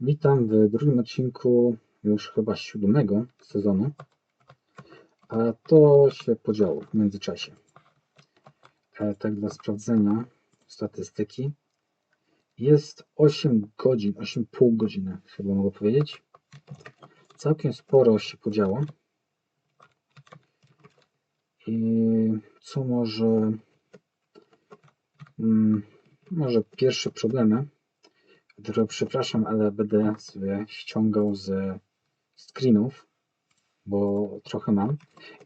Witam w drugim odcinku już chyba siódmego sezonu. A to się podziało w międzyczasie. E, tak dla sprawdzenia statystyki. Jest 8 godzin, 8,5 godziny chyba mogę powiedzieć. Całkiem sporo się podziało. I co może... Mm, może pierwsze problemy Dlatego przepraszam, ale będę sobie ściągał ze screenów, bo trochę mam.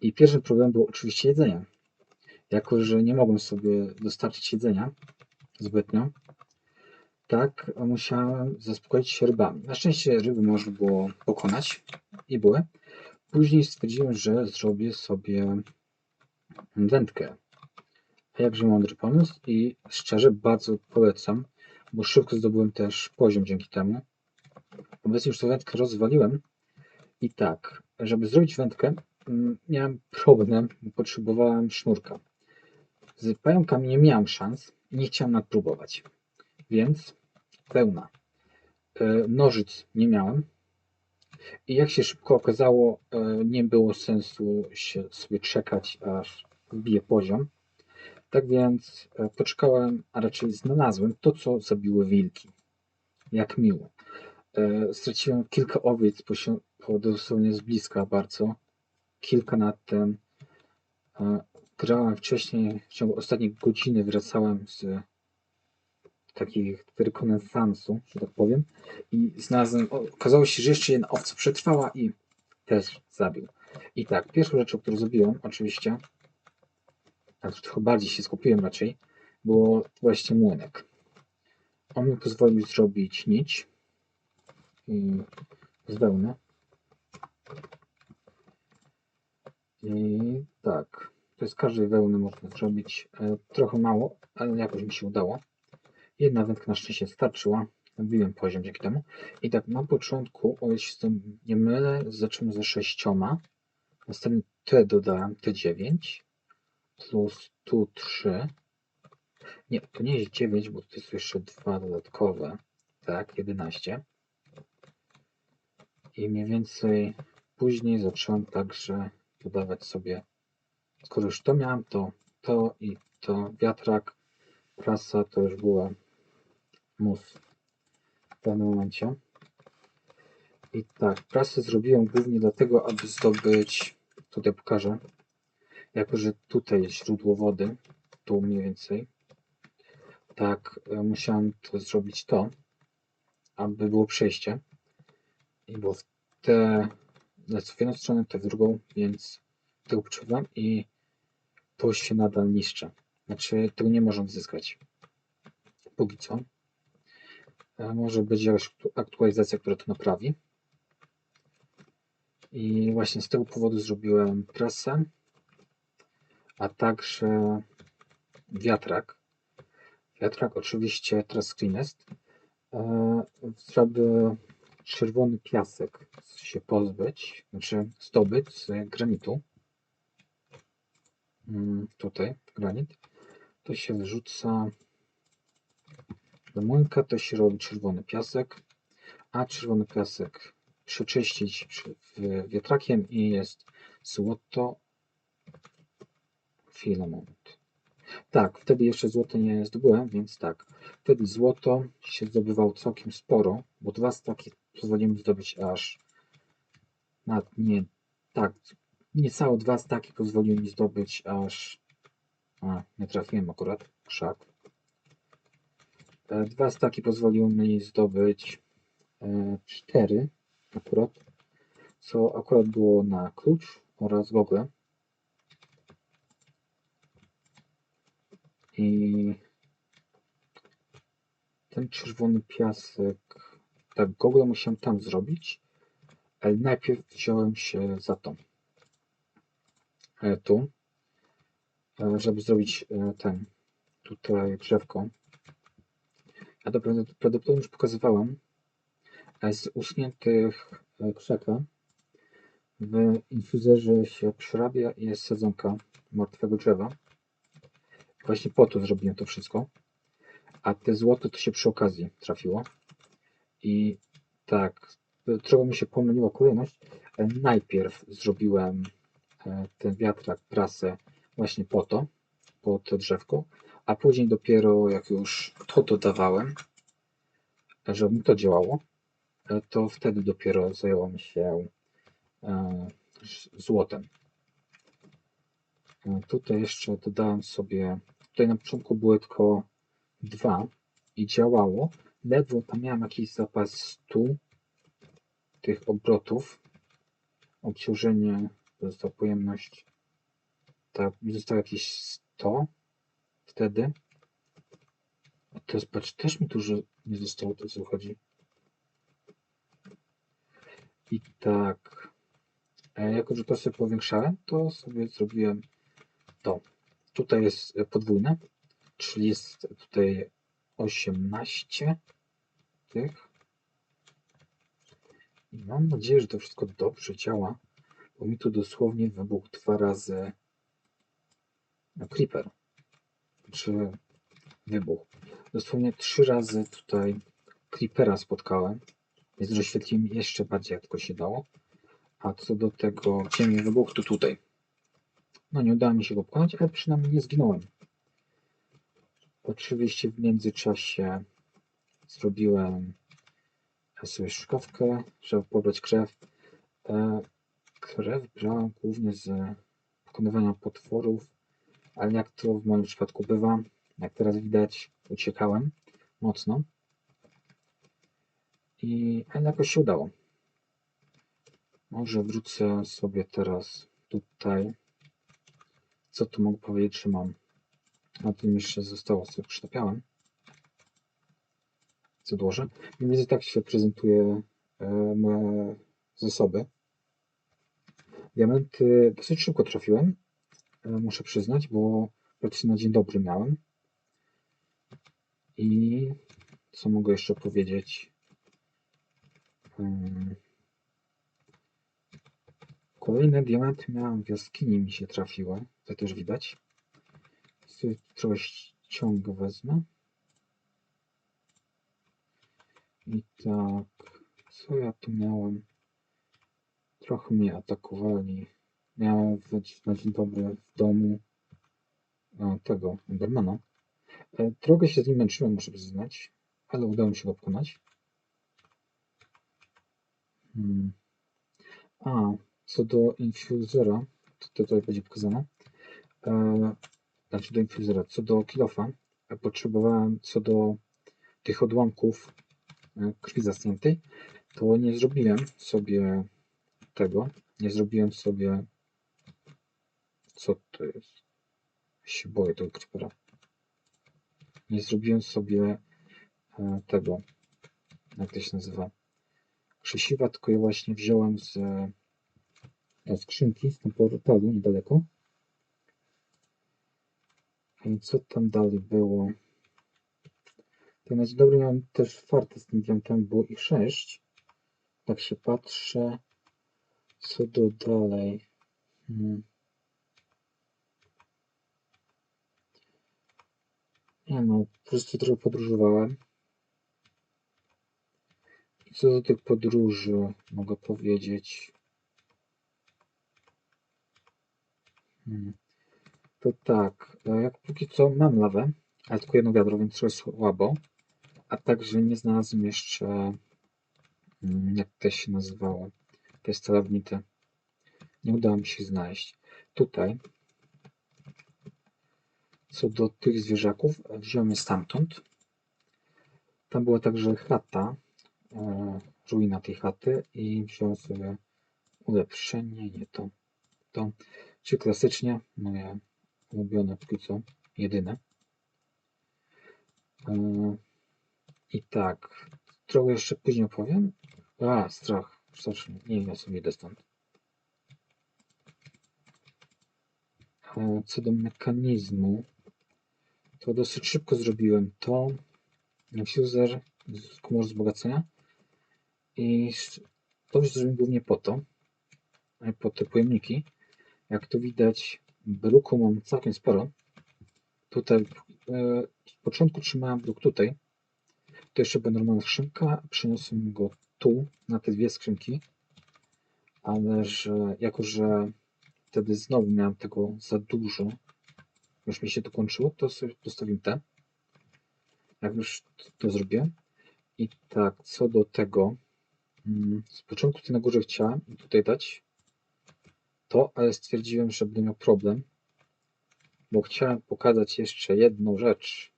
I pierwszy problem był oczywiście jedzenie. Jako, że nie mogłem sobie dostarczyć jedzenia zbytnio, tak musiałem zaspokoić się rybami. Na szczęście ryby można było pokonać i były. Później stwierdziłem, że zrobię sobie wędkę. A jakże mądry pomysł i szczerze bardzo polecam bo szybko zdobyłem też poziom dzięki temu. Obecnie już tę wędkę rozwaliłem i tak, żeby zrobić wędkę mm, miałem problem, bo potrzebowałem sznurka. Z pająkami nie miałem szans i nie chciałem nadpróbować, więc pełna. E, nożyc nie miałem i jak się szybko okazało, e, nie było sensu się sobie czekać, aż wbije poziom. Tak więc e, poczekałem, a raczej znalazłem to, co zabiły wilki. Jak miło. E, straciłem kilka owiec, po dosłownie z bliska bardzo. Kilka nad tym. E, grałem wcześniej, w ciągu ostatniej godziny wracałem z takich rekonesansu, że tak powiem. I znalazłem, okazało się, że jeszcze jedna owca przetrwała i też zabił. I tak, pierwszą rzeczą, którą zrobiłem, oczywiście, tak trochę bardziej się skupiłem raczej, było właśnie młynek. On mi pozwolił zrobić nić z wełny. I tak, to z każdej wełny można zrobić e, trochę mało, ale jakoś mi się udało. Jedna wędka na szczęście starczyła. Wbiłem poziom dzięki temu. I tak na początku, o jeśli nie mylę, zacząłem ze sześcioma. Następnie te dodałem, te dziewięć plus tu 3. Nie, to nie jest 9, bo to jest jeszcze dwa dodatkowe. Tak, 11. I mniej więcej później zacząłem także dodawać sobie, skoro już to miałem, to to i to wiatrak, prasa to już była mus w danym momencie. I tak, prasę zrobiłem głównie dlatego, aby zdobyć, tutaj pokażę, jako, że tutaj jest źródło wody, tu mniej więcej, tak e, musiałem to zrobić to, aby było przejście. I było w tę, lecę w jedną stronę, te w drugą, więc tego potrzebowałem i to się nadal niszczy. Znaczy, tego nie można odzyskać. Póki co. E, może być jakaś aktualizacja, która to naprawi. I właśnie z tego powodu zrobiłem prasę a także wiatrak. Wiatrak oczywiście teraz cleanest, e, żeby czerwony piasek się pozbyć, znaczy zdobyć z granitu. Mm, tutaj granit. To się wrzuca do młynka, to się robi czerwony piasek, a czerwony piasek przeczyścić wiatrakiem i jest złoto Chwila, moment. Tak, wtedy jeszcze złoto nie zdobyłem, więc tak. Wtedy złoto się zdobywało całkiem sporo, bo dwa staki pozwoliły zdobyć aż na nie, tak, niecałe dwa staki pozwoliły mi zdobyć aż a, nie trafiłem akurat, krzak. E, dwa staki pozwoliły mi zdobyć e, cztery akurat, co akurat było na klucz oraz gogle. I ten czerwony piasek, tak, gogle musiałem tam zrobić, ale najpierw wziąłem się za to. E, tu, e, żeby zrobić e, ten, tutaj drzewko. Ja to prawdopodobnie już pokazywałem. Z usuniętych krzaka w infuzerze się przerabia i jest sadzonka martwego drzewa. Właśnie po to zrobiłem to wszystko. A te złoto to się przy okazji trafiło. I tak, trochę mi się pomyliła kolejność. E, Najpierw zrobiłem e, ten wiatrak, prasę właśnie po to, po to drzewko, a później dopiero jak już to dodawałem, żeby mi to działało, e, to wtedy dopiero zająłem się złotem. E, Tutaj jeszcze dodałem sobie, tutaj na początku były tylko dwa i działało. Ledwo tam miałem jakiś zapas 100 tych obrotów. Obciążenie, została pojemność, tak, zostało jakieś 100 wtedy. A teraz patrz, też mi dużo nie zostało, to co chodzi. I tak, e, jako że to sobie powiększałem, to sobie zrobiłem to. Tutaj jest e, podwójne, czyli jest tutaj 18 tych. I mam nadzieję, że to wszystko dobrze działa, bo mi tu dosłownie wybuchł dwa razy no, creeper. Czy wybuch. Dosłownie trzy razy tutaj creepera spotkałem, więc rozświetliłem jeszcze bardziej, jak tylko się dało. A co do tego, gdzie mi wybuchł, to tutaj. No nie udało mi się go pokonać, ale przynajmniej nie zginąłem. Oczywiście w międzyczasie zrobiłem sobie szukawkę, żeby pobrać krew. E, krew brałem głównie z pokonywania potworów, ale jak to w moim przypadku bywa, jak teraz widać, uciekałem mocno. I jakoś się udało. Może wrócę sobie teraz tutaj. Co tu mogę powiedzieć, że mam? Na tym jeszcze zostało, co przytapiałem. Co odłożę. Mniej więcej tak się prezentuje e, moje zasoby. Diamenty dosyć szybko trafiłem, e, muszę przyznać, bo praktycznie na dzień dobry miałem. I co mogę jeszcze powiedzieć? Hmm. Kolejne diamenty miałem w jaskini, mi się trafiły. To też widać. Sobie trochę ściąg wezmę. I tak, co ja tu miałem? Trochę mnie atakowali. Miałem na dzień dobry w domu e, tego Endermana. E, trochę się z nim męczyłem, muszę przyznać, ale udało mi się go pokonać. Hmm. A, co do Infusera, to tutaj będzie pokazane. Znaczy do Infusera, co do Kilofa, e, potrzebowałem co do tych odłamków e, krwi zasniętej, to nie zrobiłem sobie tego, nie zrobiłem sobie co to jest? Ja się boję tego creepera. Nie zrobiłem sobie e, tego, jak to się nazywa, krzesiwa, tylko je właśnie wziąłem z skrzynki, z tam portalu niedaleko. I co tam dalej było? Tak na dzień dobry miałem też fartę z tym diantem, było ich sześć. Tak się patrzę. Co do dalej? Hmm. Nie no, po prostu trochę podróżowałem. I co do tych podróży mogę powiedzieć? Hmm. To tak, e, jak póki co mam lawę, ale tylko jedno wiadro, więc trochę słabo. A także nie znalazłem jeszcze, mm, jak to się nazywało, te stalagmity. Nie udało mi się znaleźć. Tutaj, co do tych zwierzaków, wziąłem je stamtąd. Tam była także chata, e, ruina tej chaty i wziąłem sobie ulepszenie, nie to, to, czy klasycznie, moje ulubione póki co, jedyne. E, I tak, trochę jeszcze później opowiem. A, strach, strasznie, nie wiem, sobie idę stąd. E, Co do mechanizmu, to dosyć szybko zrobiłem to. Fuser z komor wzbogacenia. I to zrobiłem głównie po to, e, po te pojemniki. Jak tu widać, bruku mam całkiem sporo. Tutaj z początku trzymałem bruk tutaj. To jeszcze była normalna skrzynka. Przeniosłem go tu, na te dwie skrzynki, ale że jako, że wtedy znowu miałem tego za dużo, już mi się to kończyło, to sobie postawiłem te. Jak już to, to zrobiłem. I tak, co do tego, mm, z początku tutaj na górze chciałem tutaj dać to, ale stwierdziłem, że będę miał problem, bo chciałem pokazać jeszcze jedną rzecz,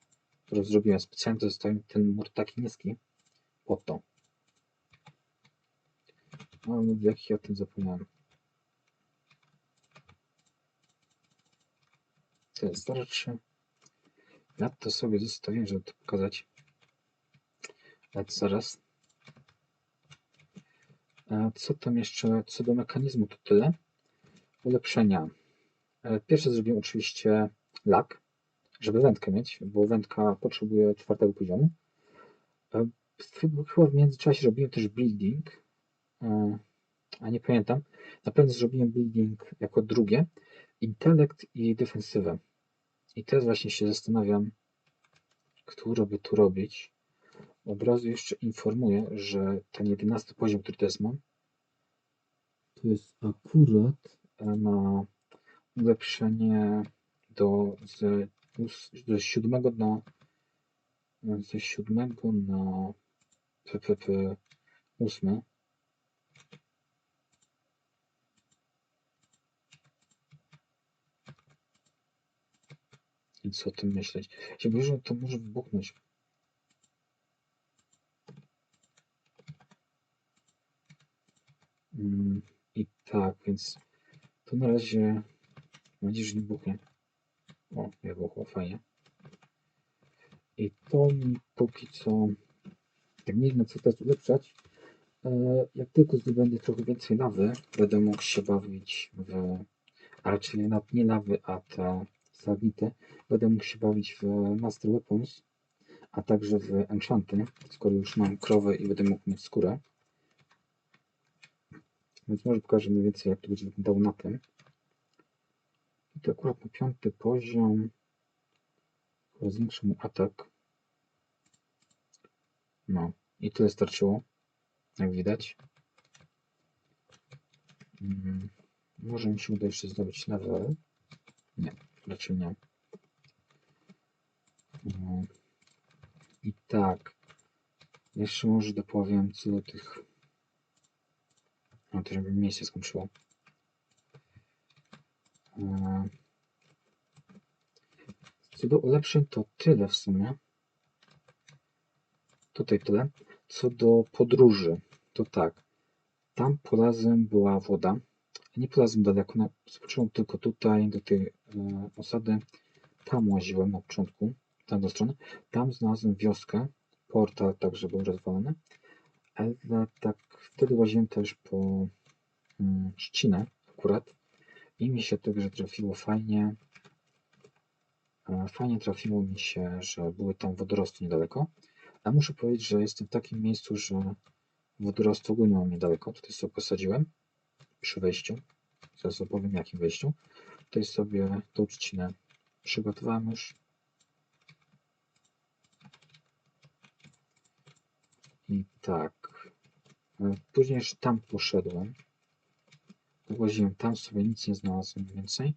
którą zrobiłem specjalnie, to zostawiłem ten mur taki niski pod to. No, jakich ja o tym zapomniałem. Jest starczy. Ja to sobie zostawię, żeby to pokazać. Ale zaraz. A co tam jeszcze? Co do mechanizmu, to tyle. Ulepszenia. E, Pierwsze zrobiłem oczywiście lak, żeby wędkę mieć, bo wędka potrzebuje czwartego poziomu. E, Chyba w międzyczasie robiłem też building, e, a nie pamiętam. Na pewno zrobiłem building jako drugie. Intelekt i defensywę. I teraz właśnie się zastanawiam, które by tu robić. Od razu jeszcze informuję, że ten jedenasty poziom, który teraz mam, to jest akurat na ulepszenie do z, ze siódmego na ze siódmego na PPP ósme. I co o tym myśleć? Się boję, że to może wybuchnąć. Mm, I tak, więc to na razie mam nadzieję, że nie buchnie. O, buchło, fajnie. I to mi póki co, tak nie wiem co teraz ulepszać. E, Jak tylko zdobędę trochę więcej lawy, będę mógł się bawić w, a raczej nie, lawy, a te stalagmity, będę mógł się bawić w Master Weapons, a także w Enchanty, skoro już mam krowę i będę mógł mieć skórę. Więc może pokażę mniej więcej jak to będzie wyglądało na tym. I to akurat na piąty poziom zwiększę mu atak. No i tyle starczyło, jak widać. Mm, może mi się uda jeszcze zdobyć level. Nie, raczej nie. No. I tak. Jeszcze może dopowiem co do tych. No to żeby mi się skończyło. E, Co do ulepszeń to tyle w sumie. Tutaj tyle. Co do podróży, to tak. Tam polazem była woda. Nie polazłem daleko, na, spocząłem tylko tutaj, do tej e, osady. Tam łaziłem na początku, tam do strony. Tam znalazłem wioskę, portal także był rozwalony. Ale tak, wtedy łaziłem też po mm, trzcinę akurat. I mi się także trafiło fajnie. E, Fajnie trafiło mi się, że były tam wodorosty niedaleko. A muszę powiedzieć, że jestem w takim miejscu, że wodorostu ogólnie mam niedaleko. Tutaj sobie posadziłem przy wejściu. Zaraz opowiem jakim wejściu. Tutaj sobie tą trzcinę przygotowałem już. I tak. E, Później jeszcze tam poszedłem. Łaziłem tam sobie, nic nie znalazłem więcej.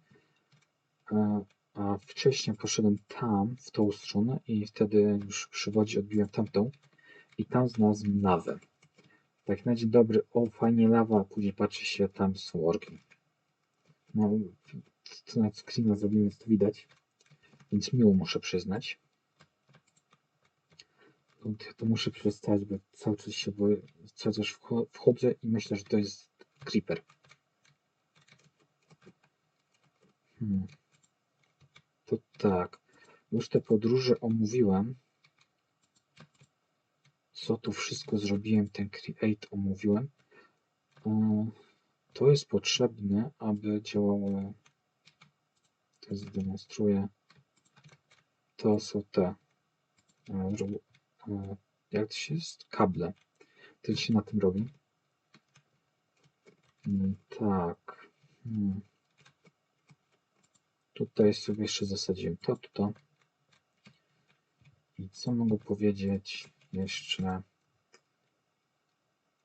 E, A wcześniej poszedłem tam, w tą stronę i wtedy już przy wodzie odbiłem tamtą i tam znalazłem lawę. Tak na dzień dobry, o fajnie lawa, a później patrzy się, tam są orki. No, to na screena zrobimy, to widać. Więc miło muszę przyznać. To, to muszę przestać, bo cały czas się boję, cały czas i myślę, że to jest creeper. Hmm. To tak. Już te podróże omówiłem. Co tu wszystko zrobiłem, ten create omówiłem. To jest potrzebne, aby działało. To zdemonstruję. To są te. E, Jak to się jest? Kable. To się na tym robi. Mm, Tak. Hmm. Tutaj sobie jeszcze zasadziłem to, to, to. I co mogę powiedzieć jeszcze?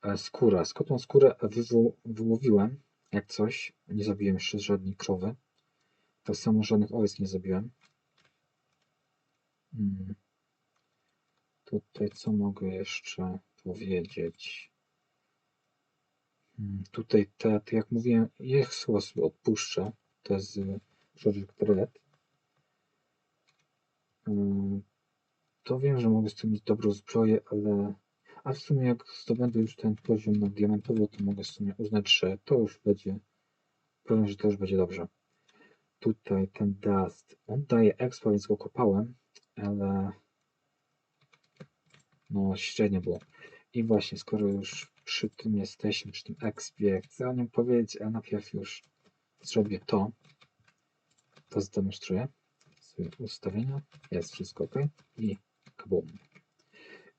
E, Skóra. Skotą skórę wywo- wyłowiłem, jak coś. Nie zabiłem jeszcze żadnej krowy. Tak samo żadnych owiec nie zabiłem. Hmm. Tutaj co mogę jeszcze powiedzieć? Hmm, Tutaj te jak mówiłem, je chyba sobie odpuszczę. Te z Project Red. Hmm, To wiem, że mogę z tym mieć dobrą zbroję, ale a w sumie jak zdobędę już ten poziom na diamentowo, to mogę w sumie uznać, że to już będzie, powiem, że to już będzie dobrze. Tutaj ten dust, on daje expa, więc go kopałem, ale no średnio było. I właśnie, skoro już przy tym jesteśmy, przy tym expie, chcę o nim powiedzieć, ale najpierw już zrobię to. To zdemonstruję. Sobie ustawienia, jest wszystko ok. I kabum.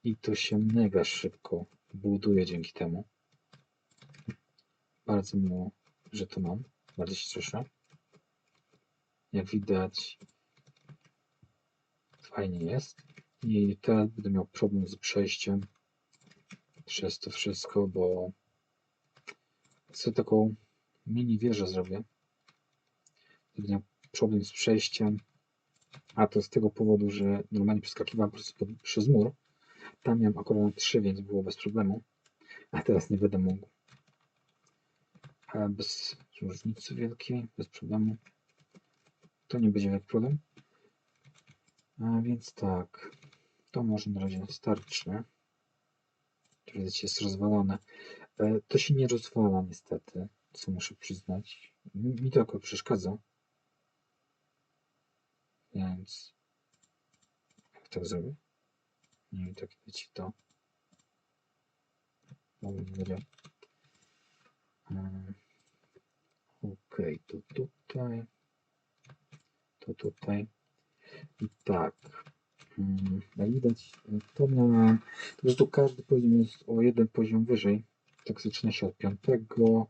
I to się mega szybko buduje dzięki temu. Bardzo miło, że to mam. Bardzo się cieszę. Jak widać, fajnie jest. I teraz będę miał problem z przejściem przez to wszystko, bo sobie taką mini wieżę zrobię. Będę miał problem z przejściem, a to z tego powodu, że normalnie przeskakiwałem po prostu przez mur. Tam miałem akurat na 3, więc było bez problemu, a teraz nie będę mógł. Ale bez różnicy wielkiej, bez problemu. To nie będzie wielki problem. A więc tak, to może na razie starczy. To widać jest rozwalone. To się nie rozwala niestety, co muszę przyznać. Mi to akurat przeszkadza. Więc jak tak zrobię? Nie wiem, tak wiecie to. Dobra. Mm, Okej, to tutaj. To tutaj. I tak. Mm, Jak widać, to. Po prostu każdy poziom jest o jeden poziom wyżej. Się od piątego,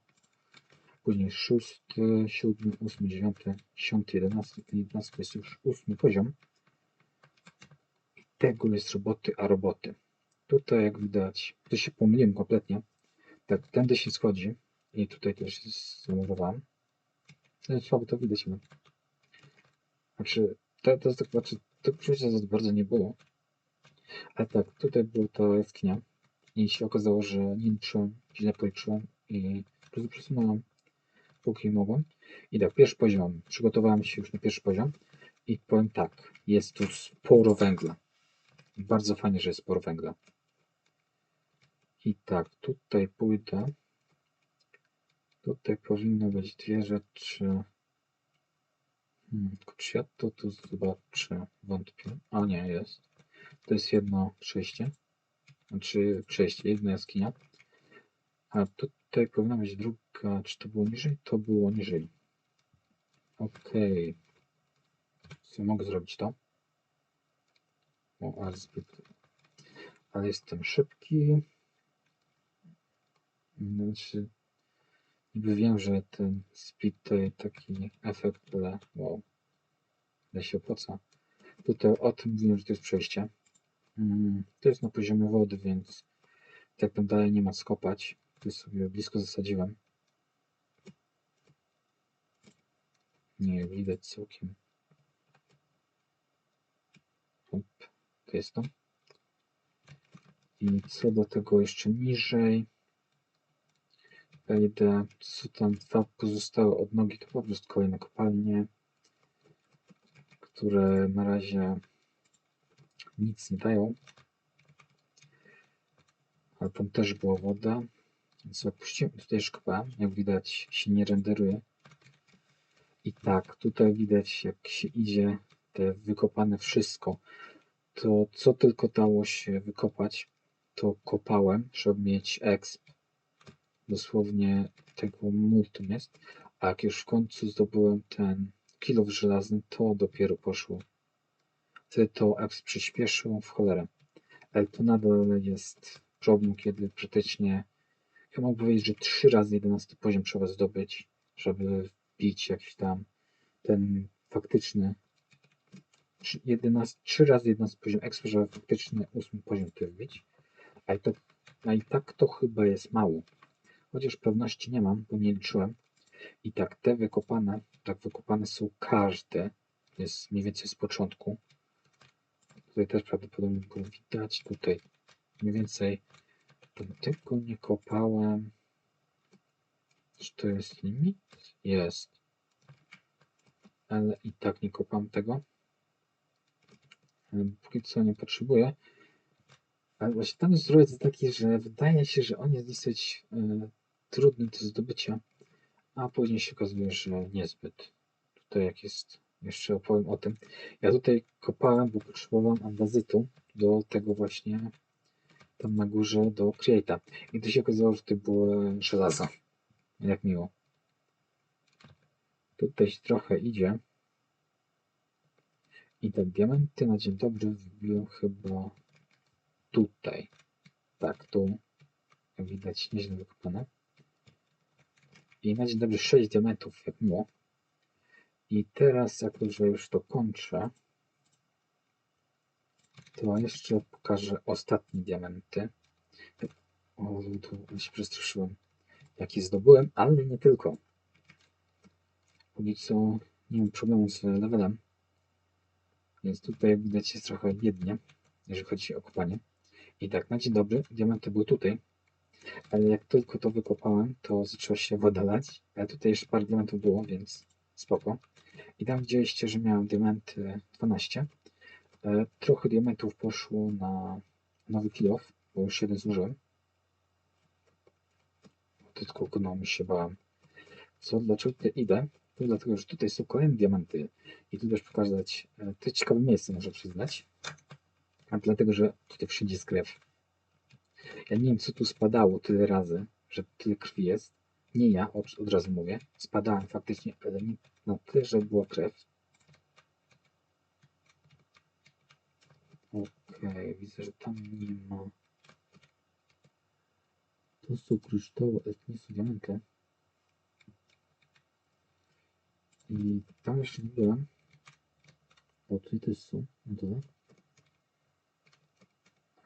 później szósty, siódmy, ósmy, dziewiąty, dziesiąty, jedenasty, jedenasty jest już ósmy poziom. I tego jest roboty, a roboty. Tutaj jak widać, to się pomyliłem kompletnie. Tak, tędy się schodzi i tutaj też zamurowałem. No, słabo to widać. No. Znaczy, to, to jest tak, znaczy, tego przejścia za bardzo nie było. Ale tak, tutaj była ta jaskinia i się okazało, że nie liczyłem, źle policzyłem i po prostu przesunąłem póki mogłem. I tak, pierwszy poziom. Przygotowałem się już na pierwszy poziom i powiem tak, jest tu sporo węgla. Bardzo fajnie, że jest sporo węgla. I tak, tutaj pójdę. Tutaj powinno być dwie rzeczy. Hmm, ja to tu zobaczę? Wątpię. A nie, jest. To jest jedno przejście. Znaczy przejście, jedna jaskinia. A tutaj powinna być druga. Czy to było niżej? To było niżej. Okej. Okay. Mogę zrobić to. O, ale zbyt. Ale jestem szybki. Znaczy, niby wiem, że ten speed to jest taki efekt, ale wow. Ale się opłaca. Tutaj o tym mówiłem, że to jest przejście. Mm, To jest na poziomie wody, więc tak tam dalej nie ma skopać. Tu sobie blisko zasadziłem. Nie widać całkiem. Hop, to jest to. I co do tego jeszcze niżej. Wejdę, co tam dwa pozostałe odnogi, to po prostu kolejne kopalnie, które na razie nic nie dają. Ale tam też była woda, więc opuściłem, tutaj kopałem, jak widać się nie renderuje. I tak, tutaj widać jak się idzie, te wykopane wszystko, to co tylko dało się wykopać, to kopałem, żeby mieć exp. Dosłownie tego multum jest. A jak już w końcu zdobyłem ten kilow żelazny, to dopiero poszło. Wtedy to exp przyspieszył w cholerę. Ale to nadal jest problem, kiedy praktycznie, ja mogę powiedzieć, że trzy razy 11 poziom trzeba zdobyć, żeby wbić jakiś tam ten faktyczny 11, 3 razy 11 poziom exp, żeby faktyczny 8 poziom tu wbić. A i to A i tak to chyba jest mało. Chociaż pewności nie mam, bo nie liczyłem. I tak te wykopane, tak wykopane są każde. Jest mniej więcej z początku. Tutaj też prawdopodobnie było widać. Tutaj mniej więcej tam tego nie kopałem. Czy to jest limit? Jest. Ale i tak nie kopam tego. Póki co nie potrzebuję. Ale właśnie tam zdrowiec jest taki, że wydaje się, że on jest dosyć e, trudny do zdobycia, a później się okazuje, że niezbyt. Tutaj jak jest, jeszcze opowiem o tym. Ja tutaj kopałem, bo potrzebowałem andazytu do tego właśnie tam na górze do Create'a. I to się okazało, że to było żelazo. Jak miło. Tutaj się trochę idzie. I te diamenty na dzień dobry wbiłem chyba tutaj. Tak, tu. Widać, nieźle wykopane. I na dzień dobry 6 diamentów, jak miło. I teraz, jako że już to kończę, to jeszcze pokażę ostatnie diamenty. O, tu się przestraszyłem, jakie zdobyłem, ale nie tylko. Póki co nie mam problemu z levelem. Więc tutaj jak widać jest trochę biednie, jeżeli chodzi o kopanie. I tak, na dzień dobry, diamenty były tutaj. Ale jak tylko to wykopałem, to zaczęła się woda lać. Ale tutaj jeszcze parę diamentów było, więc spoko. I tam widzieliście, że miałem diamenty 12. E, Trochę diamentów poszło na nowy kilof, bo już jeden zużyłem. Tylko gnomi się bałem. Co, dlaczego tutaj idę? To dlatego, że tutaj są kolejne diamenty. I tu też pokazać, e, to ciekawe miejsce, muszę przyznać. A dlatego, że tutaj wszędzie jest krew. Ja nie wiem, co tu spadało tyle razy, że tyle krwi jest. Nie ja, od, od razu mówię. Spadałem faktycznie, ale nie na tyle, że była krew. Okej, widzę, że tam nie ma. To są kryształy, nie są diamenty. I tam jeszcze nie byłem. O, tutaj też są, na.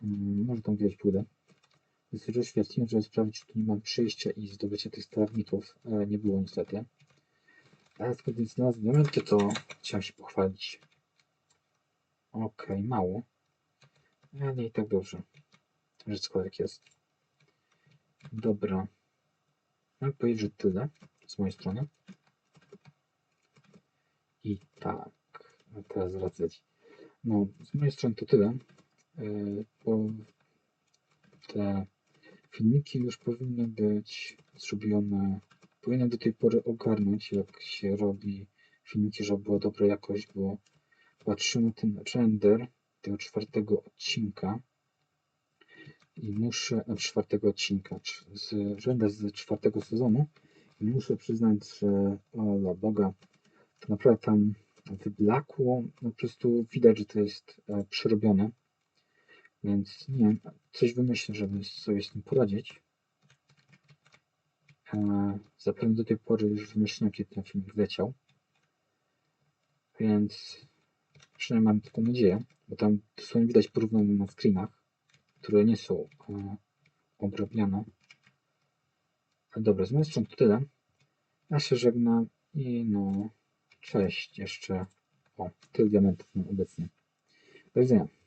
Mm, może tam gdzieś pójdę. Wystarczy oświetliłem, żeby sprawdzić, czy tu nie mam przejścia i zdobycia tych strawników. E, nie było niestety. Ale skoro znalazłem diamenty, to chciałem się pochwalić. Okej, mało. Ale nie i tak dobrze. Że składek jest. Dobra. Mogę powiedzieć, że tyle z mojej strony. I tak. Teraz wracać. No, z mojej strony to tyle. Yy, bo te filmiki już powinny być zrobione. Powinienem do tej pory ogarnąć, jak się robi filmiki, żeby była dobra jakość, bo patrzymy ten render tego czwartego odcinka i muszę, e, czwartego odcinka, z render z czwartego sezonu i muszę przyznać, że o dla Boga, to naprawdę tam wyblakło, no po prostu widać, że to jest e, przerobione, więc nie wiem, coś wymyślę, żeby sobie z tym poradzić. E, zapewne do tej pory już wymyśliłem, kiedy ten film leciał, więc przynajmniej mam taką nadzieję, bo tam dosłownie widać porównanie na screenach, które nie są e. Ale dobra, z mojej strony to tyle. Ja się żegnam i no, cześć jeszcze. O, tyle diamentów mam obecnie. Do widzenia.